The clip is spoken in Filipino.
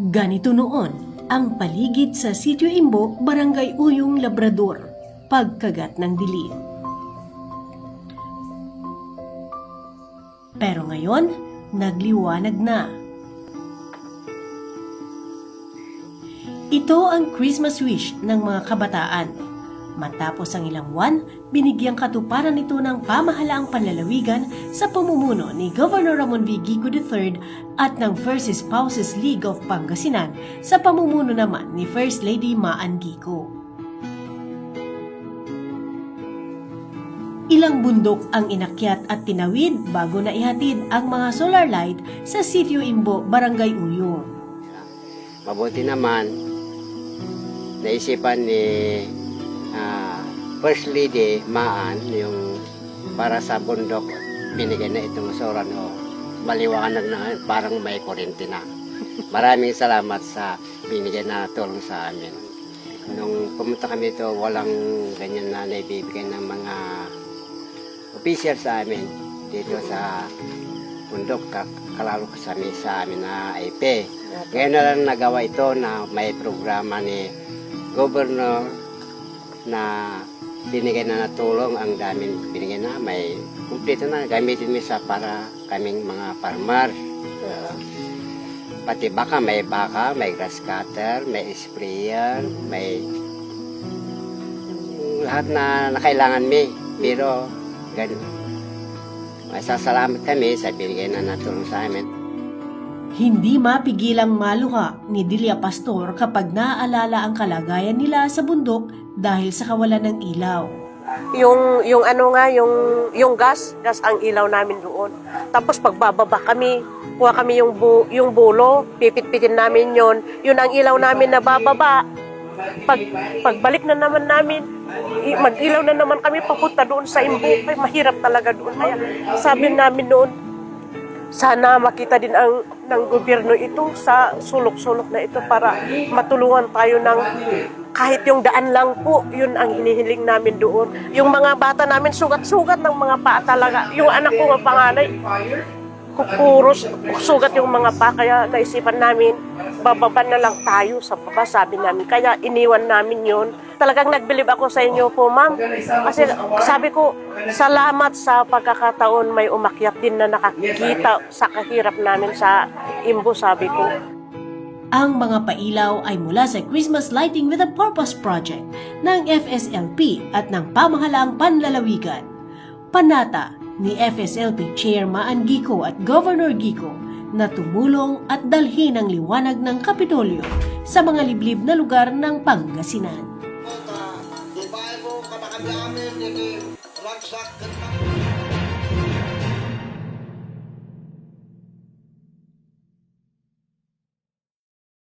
Ganito noon ang paligid sa Sitio Imbo, Barangay Uyong, Labrador, pagkagat ng dilim. Pero ngayon, nagliwanag na. Ito ang Christmas wish ng mga kabataan. Matapos ang ilang buwan, binigyang katuparan ito ng pamahalaang panlalawigan sa pamumuno ni Governor Ramon V. Gico III at ng First Spouses League of Pangasinan sa pamumuno naman ni First Lady Maan Gico. Ilang bundok ang inakyat at tinawid bago na ihatid ang mga solar light sa Sitio Imbo, Barangay Uyong. Mabuti naman, naisipan ni First Lady Maan yung para sa bundok binigay na itong soran o maliwanag na parang may kuryente na. Maraming salamat sa binigay na tulong sa amin. Nung pumunta kami dito, walang ganyan na naibibigay ng mga official sa amin dito sa bundok, ka- kalalo sa amin, sa amin na IP. Ngayon na lang nagawa ito na may programa ni Governor na binigay na natulong ang daming binigay na may kumpleto na gamitin mo sa para kaming mga farmer pati baka may baka may grass cutter may sprayer may lahat na nakailangan mi pero ganun Masasalamat kami sa binigay na natulong sa amin. Hindi mapigilang maluha ni Delia Pastor kapag naaalala ang kalagayan nila sa bundok dahil sa kawalan ng ilaw. yung yung ano nga yung yung gas gas ang ilaw namin doon. Tapos pagbababa kami kuha kami yung bu, yung bulo pipit-pitin namin yon yun ang ilaw namin na bababa. Pag pagbalik na naman namin mag-ilaw na naman kami papunta doon sa imbo ay mahirap talaga doon. Kaya sabi namin noon sana makita din ang ng gobyerno ito sa sulok-sulok na ito para matulungan tayo ng kahit yung daan lang po, yun ang hinihiling namin doon. Yung mga bata namin, sugat-sugat ng mga paa talaga. Yung anak ko nga panganay, kupuros, sugat yung mga paa. Kaya naisipan namin, bababa na lang tayo sa baba, sabi namin. Kaya iniwan namin yun. Talagang nagbilib ako sa inyo po, ma'am. Kasi sabi ko, salamat sa pagkakataon may umakyat din na nakakita sa kahirap namin sa imbo, sabi ko. Ang mga pailaw ay mula sa Christmas Lighting with a Purpose Project ng FSLP at ng pamahalaang panlalawigan. Panata ni FSLP Chair Maan Gico at Governor Gico na tumulong at dalhin ang liwanag ng Kapitolyo sa mga liblib na lugar ng Pangasinan. Di ba mo